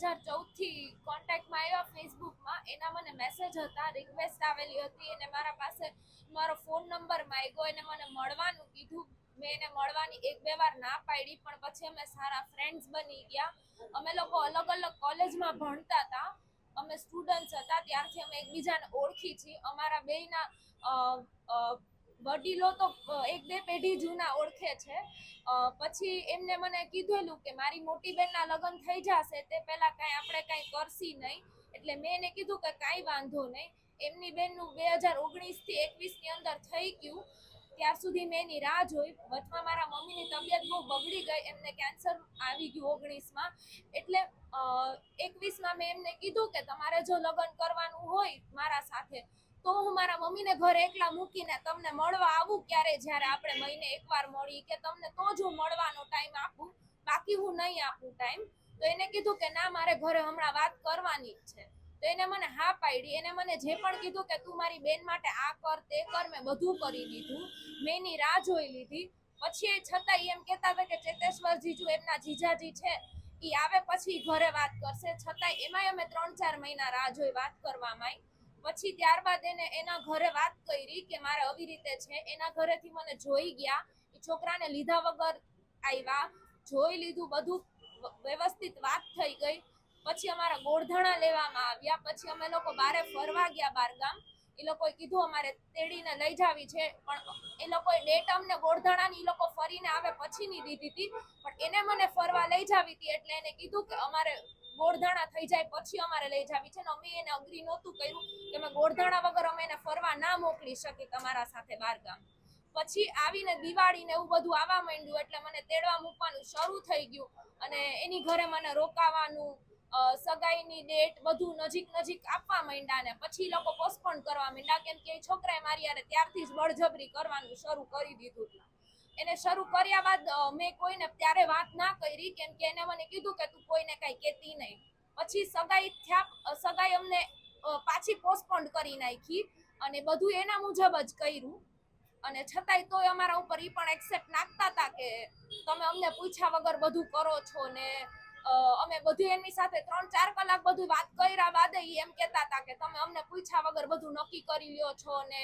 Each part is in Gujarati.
હજાર ચૌદથી કોન્ટેક્ટમાં આવ્યા ફેસબુકમાં એના મને મેસેજ હતા રિક્વેસ્ટ આવેલી હતી. અને મારા પાસે મારો ફોન નંબર માંગ્યો. એને મને મળવાનું કીધું. મેં એને મળવાની એક બે વાર ના પાડી, પણ પછી અમે સારા ફ્રેન્ડ્સ બની ગયા. અમે લોકો અલગ અલગ કોલેજમાં ભણતા હતા. અમે સ્ટુડન્ટ્સ હતા. ત્યારથી અમે એકબીજાને ઓળખી છીએ. અમારા બેયના વડીલો તો એક બે પેઢી જૂના ઓળખે છે. પછી એમને મને કીધેલું કે મારી મોટી બેનના લગ્ન થઈ જશે, તે પહેલાં કાંઈ આપણે કાંઈ કરશી નહીં. એટલે મેં એને કીધું કે કાંઈ વાંધો નહીં. એમની બેનનું બે હજાર ઓગણીસથી એકવીસની અંદર થઈ ગયું. ત્યાર સુધી મેં એની રાહ જોઈ. વચમાં મારા મમ્મીની તબિયત બહુ બગડી ગઈ. એમને કેન્સર આવી ગયું ઓગણીસમાં. એટલે એકવીસમાં મેં એમને કીધું કે તમારે જો લગ્ન કરવાનું હોય મારા સાથે તો હું મારા મમ્મીને ઘરે એકલા મૂકીને તમને મળવા આવું ક્યારે? જ્યારે આપણે મહિને એકવાર મળી કે તમને તો જ હું મળવાનો ટાઈમ આપું. બાકી હું નહીં આપું ટાઈમ તો એને કીધું કે ના, મારે ઘરે હમણાં વાત કરવાની જ છે. તો એને મને હા પાડી. એને મને જે પણ કીધું કે તું મારી બેન માટે આ કર, તે કર, મેં બધું કરી દીધું. મેં એની રાહ જોઈ લીધી. પછી એ છતાં એમ કહેતા હતા કે ચેતેશ્વર જીજુ એમના જીજાજી છે એ આવે પછી ઘરે વાત કરશે. છતાંય એમાંય અમે ત્રણ ચાર મહિના રાહ જોઈ વાત કરવામાં પછી ત્યારબાદ એને એના ઘરે વાત કરી કે મારે આવી રીતે છે. એના ઘરેથી મને જોઈ ગયા. એ છોકરાને લીધા વગર આવ્યા. જોઈ લીધું, બધું વ્યવસ્થિત વાત થઈ ગઈ. પછી અમારા ગોળધાણા લેવામાં આવ્યા. પછી અમે લોકો બારે ફરવા ગયા બારગામ. એ લોકોએ કીધું, અમારે તેડીને લઈ જાવી છે. પણ એ લોકોએ ડેટ અમને ગોળધાણાની એ લોકો ફરીને આવે પછીની દીધી હતી પણ એને મને ફરવા લઈ જાવી હતી એટલે એને કીધું કે અમારે ગોળધાણા થઈ જાય પછી અમારે લઈ જાવી છે. ને અમે એને અગ્રી નહોતું કર્યું કે અમે ગોળધાણા વગર અમે એને ફરવા ના મોકલી શકીએ તમારા સાથે બારગામ પછી આવીને દિવાળી ને એવું બધું આવવા માંડ્યું એટલે મને તેડવા મૂકવાનું શરૂ થઈ ગયું. અને એની ઘરે મને રોકાવાનું સગાઈની ડેટ બધું નજીક નજીક આપવા માંડ્યા ને પછી લોકો પોસ્ટપોન કરવા માંડ્યા. કેમ કે એ છોકરાએ મારી યારે ત્યારથી જ બળજબરી કરવાનું શરૂ કરી દીધું. એને શરૂ કર્યા બાદ મેં કોઈને ત્યારે વાત ના કરી કેમ કે એને મને કીધું કે તું કોઈને કાંઈ કહેતી નહીં. પછી સગાઈ થયા સગાઈ અમને પાછી પોસ્ટપોન્ડ કરી નાખી અને બધું એના મુજબ જ કર્યું. અને છતાંય તોય અમારા ઉપર એ પણ એક્સેપ્ટ નાખતા હતા કે તમે અમને પૂછ્યા વગર બધું કરો છો ને અમે બધું એમની સાથે ત્રણ ચાર કલાક બધું વાત કર્યા બાદ એમ કહેતા હતા કે તમે અમને પૂછ્યા વગર બધું નક્કી કરી લ્યો છો ને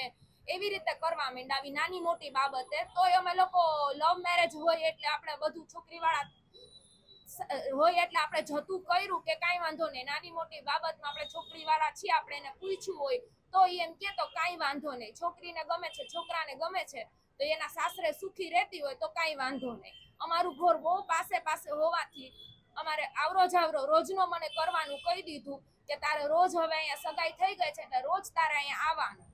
એવી રીતે કરવા માંડ્યા નાની મોટી બાબતે તોય અમે લોકો લવ મેરેજ હોય એટલે આપણે બધું છોકરીવાળા હોય એટલે આપણે જતું કર્યું કે કાંઈ વાંધો નહીં. નાની મોટી બાબતમાં આપણે છોકરીવાળા છીએ, આપણે એને પૂછ્યું હોય, તો એમ કે તો કાંઈ વાંધો નહીં. છોકરીને ગમે છે, છોકરાને ગમે છે, તો એના સાસરે સુખી રહેતી હોય તો કાંઈ વાંધો નહીં. અમારું ઘર બહુ પાસે પાસે હોવાથી અમારે આવરો જાવરો રોજનો મને કરવાનું કહી દીધું કે તારે રોજ હવે અહીંયા સગાઈ થઈ ગઈ છે, એટલે રોજ તારે અહીંયા આવવાનું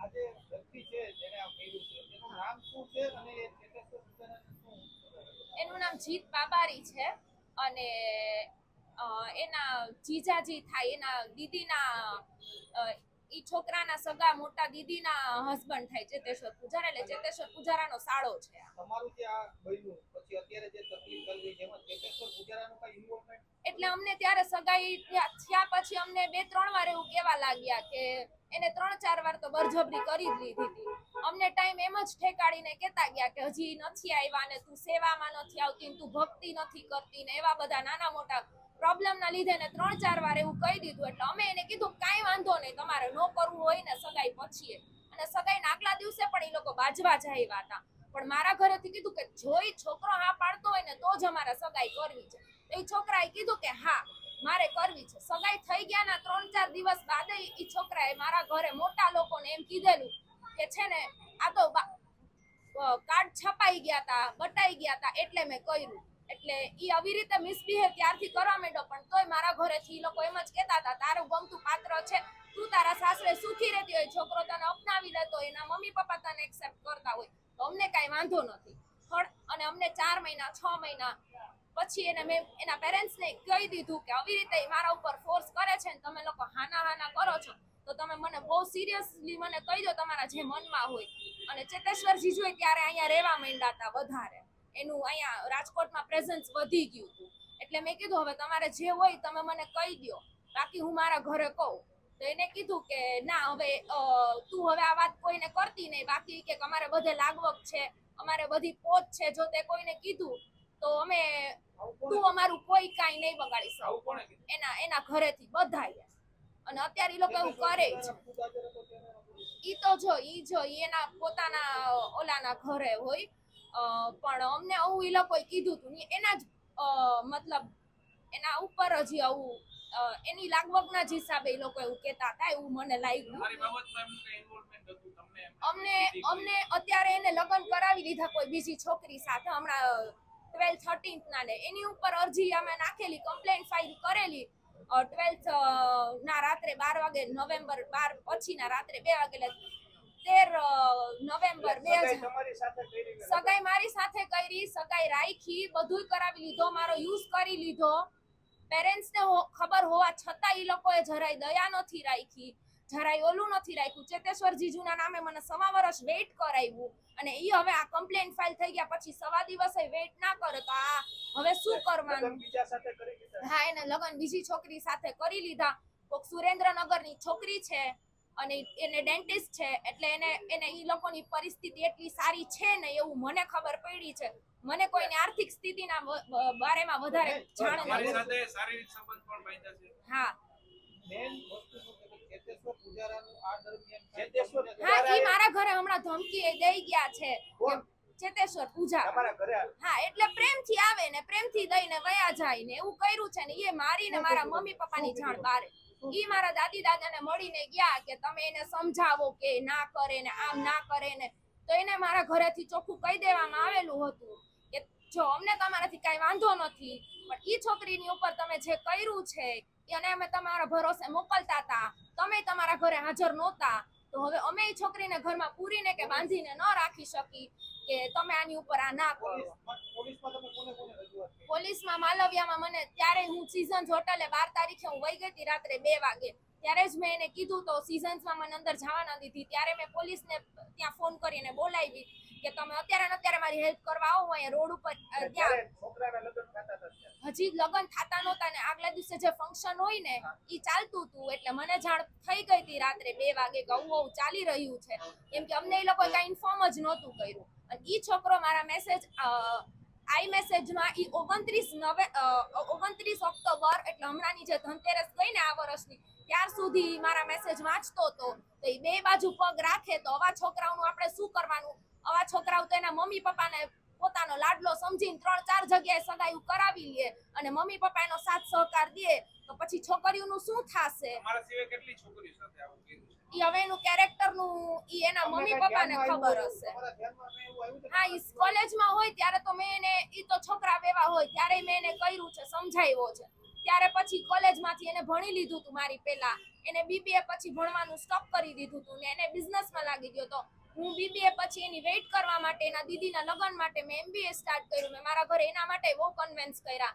આ જે વ્યક્તિ છે જેને આ કર્યું છે તેનું નામ શું છે અને એ ચેતેશ્વર સુધારાને શું એનું નામ જીત બાબારી છે અને એના જીજાજી થાય એના દીદીના એ ઈ છોકરાના સગા મોટા દીદીના હસબન્ડ થાય ચેતેશ્વર પૂજારા એટલે ચેતેશ્વર પૂજારાનો સાળો છે તમારું જે આ બન્યું? એટલે અમને ત્યારે સગાઈ થયા પછી અમને બે ત્રણ વાર એવું કેવા લાગ્યા કે એને ત્રણ ચાર વાર તો બરજબરી કરી જ હતી. અમને ટાઈમ એમ જ ઠેકાડીને કેતા ગયા કે હજી નથી આવ્યા ને તું સેવામાં નથી આવતી તું ભક્તિ નથી કરતી ને એવા બધા નાના મોટા પ્રોબ્લેમના લીધે ને ત્રણ ચાર વાર એવું કહી દીધું. એટલે અમે એને કીધું કાંઈ વાંધો નહીં, તમારે ન કરવું હોય ને સગાઈ પછી અને સગાઈના આગલા દિવસે પણ એ લોકો બાજવા જાય હતા. પણ મારા ઘરેથી કીધું કે જો એ છોકરો હા પાડતો હોય ને તો જ અમારે સગાઈ કરવી છે. તો એ છોકરાએ કીધું કે હા, મારે કરવી છે. સગાઈ થઈ ગયા ના ત્રણ ચાર દિવસ બાદ એ છોકરાએ મારા ઘરે મોટા લોકોને એમ કીધેલું કે છે ને, આ તો કાર્ડ છપાઈ ગયા તા, બટાઈ ગયા તા એટલે મેં કર્યું. એટલે એ આવી રીતે મિસબિહેવ ત્યારથી કરવા માંડ્યો, પણ તોય મારા ઘરેથી એ લોકો એમ જ કહેતા હતા, તારું ગમતું પાત્ર છે. તું તારા સાસરે સુખી રહેતી હોય, છોકરો તને અપનાવી લેતો એના મમ્મી પપ્પા તને એક્સેપ્ટ કરતા હોય. તો અમને કાંઈ વાંધો નથી. પણ અને અમને ચાર મહિના, છ મહિના પછી એને મેં એના પેરેન્ટ્સને કહી દીધું કે આવી રીતે મારા ઉપર ફોર્સ કરે છે ને તમે લોકો હાના હાના કરો છો, તો તમે મને બહુ સિરિયસલી મને કહી દો તમારા જે મનમાં હોય. અને ચેતેશ્વર જીજુએ ત્યારે અહીંયા રહેવા માંડ્યા હતા વધારે. એનું અહીંયા રાજકોટમાં પ્રેઝન્સ વધી ગયું હતું. એટલે મેં કીધું, હવે તમારે જે હોય તમે મને કહી દો બાકી હું મારા ઘરે કહું. તો એને કીધું કે ના હવે તું હવે આ વાત કોઈને કરતી નહીં. બાકી કે અમારે બધે લાગવક છે. અમારે બધી પોત છે. જો તે કોઈને કીધું તો અમે તું અમારું કોઈ કાંઈ નહીં બગાડી શકો. આવું કોણે કીધું? એના એના ઘરેથી બધા અને અત્યારે એ લોકો એવું કરે છે. ઈ તો જો ઈ જો એના પોતાના ઓલાના ઘરે હોય. પણ અમને આવું એ લોકોએ કીધું હતું એના જ મતલબ એના ઉપર જ આવું એની લાગવગના જ હિસાબે એ લોકો એવું કહેતા હતા એવું મને લાગ્યું? અમને અમને અત્યારે એને લગ્ન કરાવી દીધા કોઈ બીજી છોકરી સાથે હમણાં ટ્વેલ્થ થર્ટીન્થ ના ને. એની ઉપર અરજી અમે નાખેલી કમ્પ્લેન ફાઇલ કરેલી. ટ્વેલ્થ ના રાત્રે બાર વાગે નવેમ્બર બાર પછી ના રાત્રે બે વાગે એટલે તેર નવેમ્બર બે સગાઈ મારી સાથે કરી સગાઈ રાખી બધુંય કરાવી લીધો મારો યુઝ કરી લીધો. પેરેન્ટ્સને ખબર હોવા છતાં એ લોકોએ જરાય દયા નથી રાખી જરાય ઓલું નથી રાખ્યું. ચેતેશ્વર જીજુના નામે મને સવા વર્ષ વેઇટ કરાવ્યું અને એ હવે આ કમ્પ્લેન ફાઇલ થઈ ગયા પછી સવા દિવસે વેઇટ ના કરે તો આ હવે શું કરવાનું? હા એને લગ્ન બીજી છોકરી સાથે કરી લીધા. કોક સુરેન્દ્રનગરની છોકરી છે અને એને ડેન્ટિસ્ટ છે એટલે એને એને ઈ લોકોની પરિસ્થિતિ એટલી સારી છે ને એવું મને ખબર પડી છે. મને કોઈની આર્થિક સ્થિતિના બારેમાં વધારે જાણ મારી નથી સાથે શારીરિક સંબંધ પણ બાંધ્યા છે. હા. મેન વસ્તુ ચેતેશ્વર પૂજારાનું આ દરમિયાન ચેતેશ્વર હા ઈ મારા ઘરે હમણાં ધમકી દઈ ગયા છે. ચેતેશ્વર પૂજા. તમારા ઘરે આવે. હા એટલે પ્રેમથી આવે ને પ્રેમથી દઈને વયા જાય ને એવું કર્યું છે ને એ મારીને મારા મમ્મી પપ્પાની જાણ બારે. ઈ મારા દાદી દાદાને મળીને ગયા કે તમે એને સમજાવો કે ના કરે ને આમ ના કરે ને તો એને મારા ઘરેથી ચોખ્ખું કહી દેવામાં આવેલું હતું કે જો અમને તમારાથી કાંઈ વાંધો નથી, પણ એ છોકરીની ઉપર તમે જે કર્યું છે અને અમે તમારા ભરોસે મોકલતા હતા તમે તમારા ઘરે હાજર નહોતા. તો હવે અમે એ છોકરીને ઘરમાં પૂરીને કે બાંધીને ન રાખી શકી કે તમે આની ઉપર આ ના કરો. પોલીસમાં માલવિયામાં મને ત્યારે હું સીઝન્સ હોટલે બાર તારીખે હું વહી ગઈ રાત્રે બે વાગે. ત્યારે જ મેં એને કીધું તો સિઝન્સમાં મને અંદર જવા ન દીધી. ત્યારે મેં પોલીસને ત્યાં ફોન કરીને બોલાવી કે તમે અત્યારે ને અત્યારે મારી હેલ્પ કરવા આવો અહીંયા રોડ ઉપર ત્યાં. હજી લગ્ન થતા નહોતા ને આગલા દિવસે જે ફંક્શન હોય ને એ ચાલતું હતું. એટલે મને જાણ થઈ ગઈ હતી રાત્રે બે વાગે ગૌ ચાલી રહ્યું છે. કેમ કે અમને એ લોકો કાંઈ ઇન્ફોર્મ જ નહોતું કર્યું. અને ઈ છોકરો મારા મેસેજ આઈ મેસેજમાં ઈ ઓગણત્રીસ નવે ઓગણત્રીસ ઓક્ટોબર એટલે હમણાંની જે ધનતેરસ ગઈ ને આ વર્ષની ત્યાર સુધી મારા મેસેજ વાંચતો હતો તો એ બે બાજુ પગ રાખે તો આવા છોકરાઓનું આપણે શું કરવાનું? આવા છોકરાઓ તો એના મમ્મી પપ્પાને પોતાનો લાડલો સમજીને ત્રણ ચાર જગ્યાએ સગાઈ કરાવી લે અને મમ્મી પપ્પા એનો સાથ સહકાર દે તો પછી છોકરીઓનું શું થાશે? ઈ હવે એનું કેરેક્ટરનું ઈ એના મમ્મી પપ્પાને ખબર હશે? હા ઈ કોલેજમાં હોય ત્યારે તો મેં એને ઈ તો છોકરા બેવા હોય ત્યારે મેં એને કર્યું છે સમજાવ્યો છે. ત્યારે પછી કોલેજમાંથી એને ભણી લીધું હતું મારી પહેલા. એને બીબીએ પછી ભણવાનું સ્ટોપ કરી દીધું હતું ને એને બિઝનેસમાં લાગી ગયો હતો હું બીબીએ પછી એની વેઇટ કરવા માટે એના દીદીના લગ્ન માટે મેં એમબીએ સ્ટાર્ટ કર્યું. મેં મારા ઘરે એના માટે બહુ કન્વિન્સ કર્યા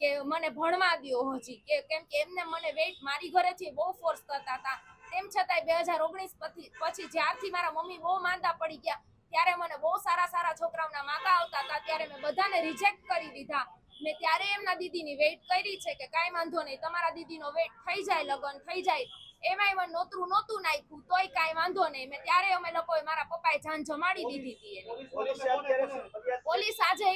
કે મને ભણવા દ્યો હજી. કે કેમ કે એમને મને વેઇટ મારી ઘરેથી બહુ ફોર્સ કરતા હતા. તેમ છતાંય બે હજાર ઓગણીસ પછી પછી જ્યારથી મારા મમ્મી બહુ માંદા પડી ગયા, ત્યારે મને બહુ સારા સારા છોકરાઓના માગા આવતા હતા. ત્યારે મેં બધાને રિજેક્ટ કરી દીધા. મેં ત્યારે એમના દીદીની વેઇટ કરી છે કે કાંઈ વાંધો નહીં, તમારા દીદીનો વેઇટ થઈ જાય, લગ્ન થઈ જાય. એમાંય એમાં નોતરું નહોતું નાખ્યું તોય કાંઈ વાંધો નહીં. મેં ત્યારે અમે લોકોએ મારા પપ્પાએ જાન જમાડી દીધી હતી પોલીસે આજે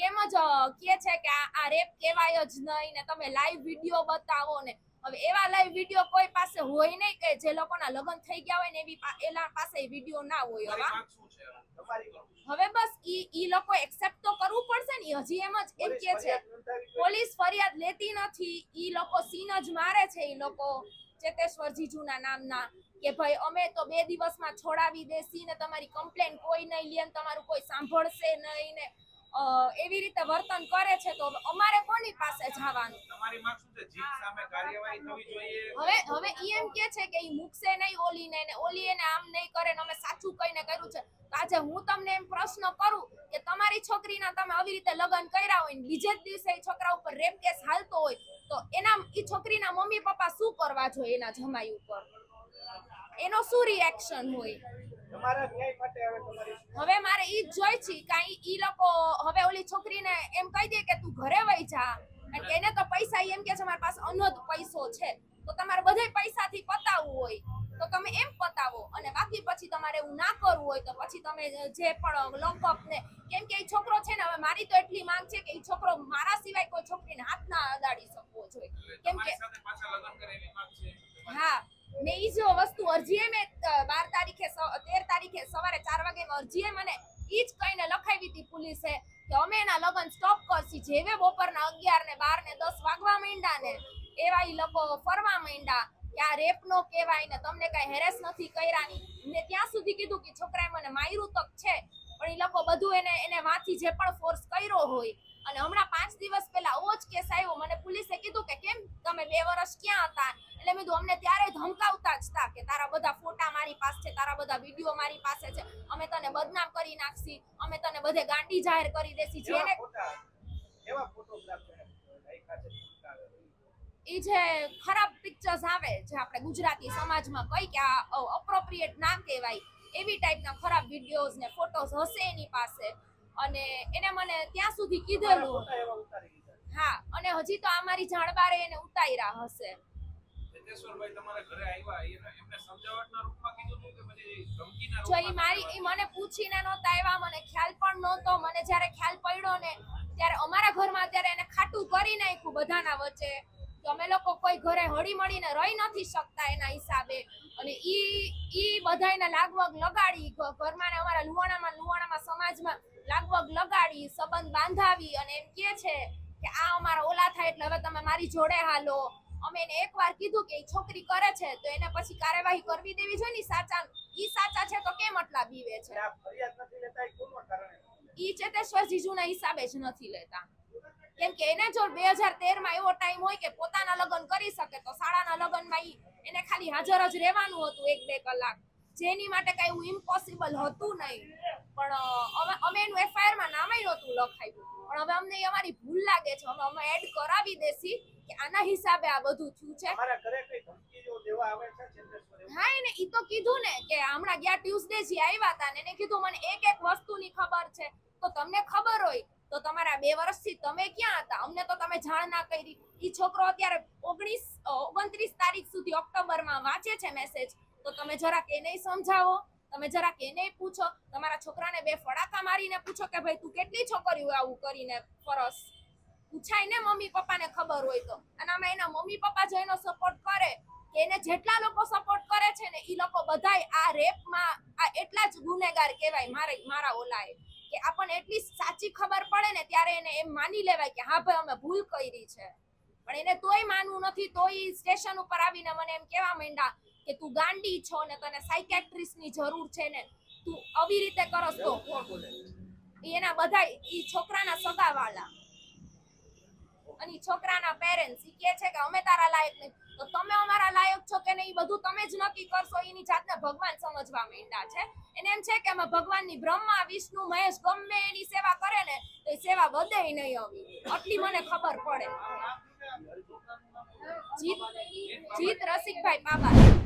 એમ જ કહે છે કે આ રેપ કહેવાય જ નહીં ને તમે લાઈવ વીડિયો બતાવો ને. હવે એવા લાઈવ વીડિયો કોઈ પાસે હોય નહીં કે જે લોકોના લગ્ન થઈ ગયા હોય ને એવી એના પાસે વીડિયો ના હોય હવે માંગ શું છે? તમારી હવે બસ ઈ ઈ લોકો એક્સેપ્ટ તો કરવું પડશે ને હજી એમ જ એમ કે છે? પોલીસ ફરિયાદ લેતી નથી ઈ લોકો સીન જ મારે છે ઈ લોકો ચેતેશ્વર જીજુના નામના કે ભાઈ અમે તો બે દિવસમાં છોડાવી દેસી ને તમારી કમ્પ્લેન કોઈ નહીં લે ને તમારું કોઈ સાંભળશે નહીં ને એવી રીતે વર્તન કરે છે તો અમારે કોની પાસે જવાનું? તમારી માંગ શું છે? જીત સામે કાર્યવાહી થવી જોઈએ? હવે હવે ઈ એમ કે છે કે ઈ મૂકશે નહીં ઓલીને ને ઓલી એને આમ નહીં કરે ને અમે સાચું કહીને કર્યું છે. તો આજે હું તમને એમ પ્રશ્ન કરું કે તમારી છોકરીના તમે આવી રીતે લગ્ન કર્યા હોય ને બીજે જ દિવસે એ છોકરા ઉપર રેપ કેસ હાલતો હોય તો એના એ છોકરીના મમ્મી પપ્પા શું કરવા જોઈએ એના જમાઈ ઉપર? એનો શું રિએક્શન હોય? હવે મારે ઈ જ જોઈ છે કાંઈ ઈ લોકો હવે ઓલી છોકરીને એમ કહી દે કે તું ઘરે વહી જા. અને એને તો પૈસા એમ કે છે મારી પાસે અનોધ પૈસો છે. તો તમારે બધા પૈસાથી પતાવવું હોય. તો તમે એમ પતાવો અને બાકી પછી તમારે એવું ના કરવું હોય તો પછી તમે જે પણ લોકઅપ ને કેમ કે એ છોકરો છે ને હવે મારી તો એટલી માંગ છે કે એ છોકરો મારા સિવાય કોઈ છોકરીને હાથ ના અડાડી શકવો જોઈએ. કેમ કે- હા મેં ઈ જો વસ્તુ અરજીએ મેં બાર તારીખે તેર તારીખે સવારે ચાર વાગે અરજીએ મને ઈ જ કહીને લખાવી હતી પોલીસે કે અમે એના લગ્ન સ્ટોપ કરશી. જેવે બપોરના અગિયાર ને બાર ને દસ વાગવા માંડ્યા ને એવા ઈ લોકો ફરવા માંડ્યા. કે આ રેપ નો કહેવાય ને તમને કઈ હેરેસ નથી કર્યાની ને ત્યાં સુધી કીધું કે છોકરાએ મને માયરું તક છે. પણ ઈ લોકો બધું એને એને વાંથી જે પણ ફોર્સ કર્યો હોય. અને હમણાં પાંચ દિવસ પહેલા ઓજ કેસ આવ્યો. મને પોલીસે કીધું કે કેમ તમે બે વર્ષ ક્યાં હતા? એટલે મેં અમને ત્યારે ધમકાવતા જ હતા કે તારા બધા ફોટા મારી પાસે છે તારા બધા વીડિયો મારી પાસે છે. અમે તને બદનામ કરી નાખશી. અમે તને બધે ગાંડી જાહેર કરી દેસી જેને એવા ફોટોગ્રાફ એને રાખ્યા છે ઉતારે. એ જે ખરાબ પિક્ચર્સ આવે જે આપણે ગુજરાતી સમાજમાં કઈ કે આ અપ્રોપ્રિએટ ના કહેવાય એવી ટાઈપના ખરાબ વિડીયોઝ ને ફોટોઝ હશે એની પાસે. અને એને મને ત્યાં સુધી કીધેલું. હા અને હજી તો અમારી જાણબારે એને ઉતાર્યા હશે. ચેતેશ્વરભાઈ તમારા ઘરે આવ્યા એને- એમને સમજાવટના રૂપમાં કીધું હતું કે પછી ધમકીના જો ઈ મારી એ મને પૂછીને નહોતા આવ્યા મને ખ્યાલ પણ નહોતો. મને જ્યારે ખ્યાલ પડ્યો ને ત્યારે અમારા ઘરમાં અત્યારે એને ખાટું કરી નાખ્યું બધાના વચ્ચે. તો અમે લોકો કોઈ ઘરે હળી મળીને રહી નથી શકતા એના હિસાબે. અને ઈ ઈ બધાયને લાગવગ લગાડી ઘરમાં અમારા લુવાણામાં લુવાણામાં સમાજમાં લાગવગ લગાડી સંબંધ બાંધાવી અને એમ કે છે કે આ અમારા ઓલા થાય એટલે હવે તમે મારી જોડે હાલો. અમે એને એકવાર કીધું કે છોકરી કરે છે તો એને પછી કાર્યવાહી કરવી દેવી જોઈએ ને સાચા ઈ સાચા છે તો કેમ આટલા બીવે છે? ઈ ચેતેશ્વર જીજુના હિસાબે જ નથી લેતા. કેમ કે એને જો બે હજાર એવો ટાઈમ હોય કે પોતાના લગ્ન કરી શકે તો શાળાના લગ્નમાં ઈ એને ખાલી હાજર જ રહેવાનું હતું એક બે કલાક. જેની માટે કઈ એવું ઇમ્પોસિબલ હતું નહીં. પણ અમે એનું એફઆઈઆરમાં નામે નહોતું લખાયું. પણ હવે અમને અમારી ભૂલ લાગે છે. અમે અમે એડ કરાવી દેસી કે આના હિસાબે આ બધું થયું છે? હા એને ઈ તો કીધું ને કે હમણાં ગયા ટ્યુઝડે જે આવ્યા હતા ને એને કીધું મને એક એક વસ્તુની ખબર છે. તો તમને ખબર હોય તો તમારા બે વર્ષથી તમે ક્યાં હતા? અમને તો તમે જાણ ના કરી. એ છોકરો અત્યારે ઓગણીસ ઓગણત્રીસ તારીખ સુધી ઓક્ટોબરમાં વાંચે છે મેસેજ તો તમે જરાક એને સમજાવો. તમે જરાક એને પૂછો. તમારા છોકરાને બે ફડાકા મારીને પૂછો કે ભાઈ, તું કેટલી છોકરીઓ આવું કરીને ફરસ? પૂછાય ને મમ્મી પપ્પાને ખબર હોય તો. અને આમાં એના મમ્મી પપ્પા જો એનો સપોર્ટ કરે, કે એને જેટલા લોકો સપોર્ટ કરે છે ને એ લોકો બધાય આ રેપમાં આ એટલા જ ગુનેગાર કહેવાય મારે, મારા ઓલાએ. કે આપણને એટલી સાચી ખબર પડે ને ત્યારે એને એમ માની લેવાય કે હા ભાઈ અમે ભૂલ કરી છે. પણ એને તોય માનવું નથી તોય સ્ટેશન ઉપર આવીને મને એમ કહેવા માંડ્યા કે તું ગાંડી છો ને તને સાયકેટ્રિસ્ટની જરૂર છે ને તું આવી રીતે કરસ તો એના બધા ઈ છોકરાના સગાવાલા અને છોકરાના પેરેન્ટ્સ ઈ કહે છે કે અમે તારા લાયક નહીં. તો તમે અમારા લાયક છો કે નહીં? બધું તમે જ નક્કી કરશો. એની જાતને ભગવાન સમજવા માંડ્યા છે. એને એમ છે કે અમે ભગવાનની બ્રહ્મા, વિષ્ણુ, મહેશ ગમે એની સેવા કરે ને, તો એ સેવા વધે નહીં આવી. આટલી મને ખબર પડે. જીત જીત રસિકભાઈ બાબા